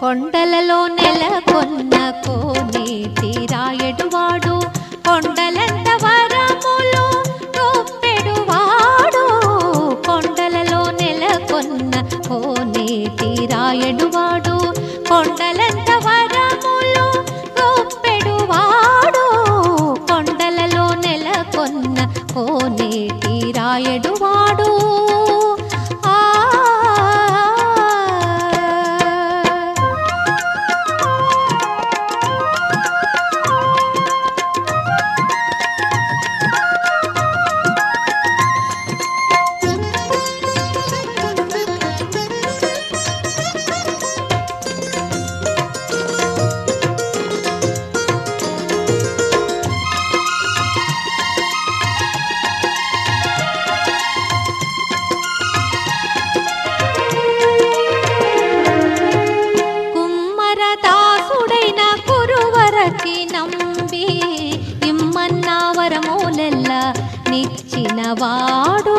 కొండలలో నెలకొన్న కోని తీరాయడువాడు కొండలంత వరములు గొప్పెడువాడు కొండలలో నెలకొన్న కోని తీరాయడువాడు కొండలంత వరములు గొప్పెడువాడు కొండలలో నెలకొన్న కోని తీరాయడువాడు ఇమ్మన్న వరములెల్ల నిచ్చినవాడు